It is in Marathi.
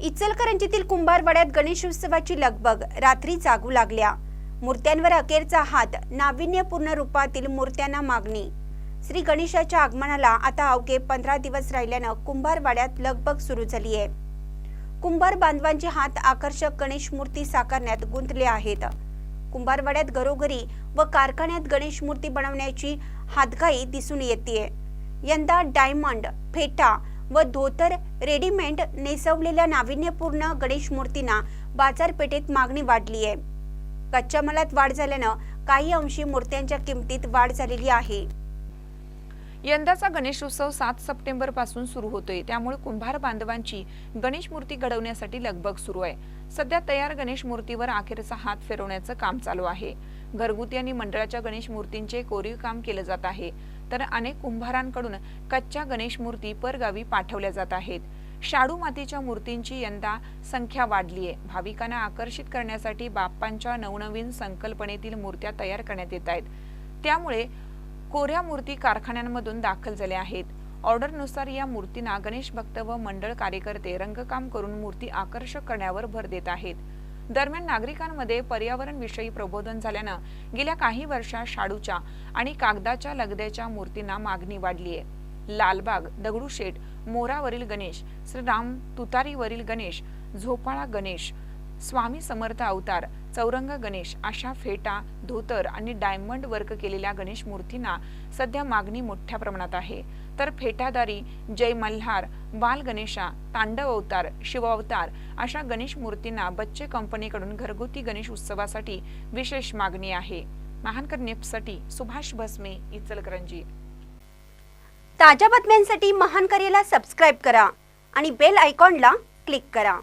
इचलकरंजीतील कुंभारवाड्यात गणेशोत्सवाची लगबग. रात्री जागू लागल्या. मूर्त्यांवर अखेरचा हात. नाविन्यपूर्ण रूपातील मूर्त्यांना मागणी. श्री गणेशाच्या आगमनाला आता अवघे पंधरा दिवस राहिल्यानं कुंभारवाड्यात लगबग सुरू झाली आहे कुंभार बांधवांचे हात आकर्षक गणेश मूर्ती साकारण्यात गुंतले आहेत. कुंभारवाड्यात घरोघरी व कारखान्यात गणेश मूर्ती बनवण्याची हातघाई दिसून येते यंदा डायमंड फेटा व धोतर रेडीमेड नेसवलेल्या नाविन्यपूर्ण गणेश मूर्तींना बाजारपेठेत मागणी वाढली आहे. कच्च्या मालात वाढ झाल्यानं काही अंशी मूर्त्यांच्या किमतीत वाढ झालेली आहे. यंदाचा गणेशोत्सव सात सप्टेंबरपासून सुरू होतोय. त्यामुळे कुंभार बांधवांची गणेश मूर्ती घडवण्यासाठी लगबग सुरू आहे. सध्या तयार गणेश मूर्तीवर अखेरचा हात फिरवण्याचं काम चालू आहे. घरगुती आणि मंडळाच्या गणेश मूर्तींचे कोरीव काम केलं जात आहे. तर अनेक कुंभारांकडून कच्च्या गणेश मूर्ती परगावी पाठवल्या जात आहेत. शाडू मातीच्या मूर्तींची यंदा संख्या वाढली आहे. भाविकांना आकर्षित करण्यासाठी बाप्पांच्या नवनवीन संकल्पनेतील मूर्त्या तयार करण्यात येत आहेत. त्यामुळे कोऱ्या मूर्ती कारखान्यांमधून दाखल झाल्या आहेत. ऑर्डरनुसार या मूर्तींना गणेश भक्त व मंडळ कार्यकर्ते रंगकाम करून मूर्ती आकर्षक करण्यावर भर देत आहेत. दरम्यान नागरिकांमध्ये पर्यावरणविषयी प्रबोधन झाल्यानं गेल्या काही वर्षात शाडूच्या आणि कागदाच्या लगद्याच्या मूर्तींना मागणी वाढली आहे. लालबाग दगडूशेठ मोरावरील गणेश श्रीराम तुतारीवरील गणेश झोपाळा गणेश स्वामी समर्थ अवतार चौरंग गणेश अशा फेटा धोतर आणि डायमंड वर्क केलेल्या गणेश मूर्तींना सध्या मागणी मोठ्या प्रमाणात आहे. तर फेटादारी जय मल्हार बाल गणेशा तांडव अवतार शिवावतार अशा गणेश मूर्तींना बच्चे कंपनीकडून घरगुती गणेश उत्सवासाठी विशेष मागणी आहे. महानकर नेपसाठी सुभाष भस्मे इचलकरंजी. ताज्या बातम्यांसाठी महानकरेला सबस्क्राईब करा आणि बेल आयकॉनला क्लिक करा.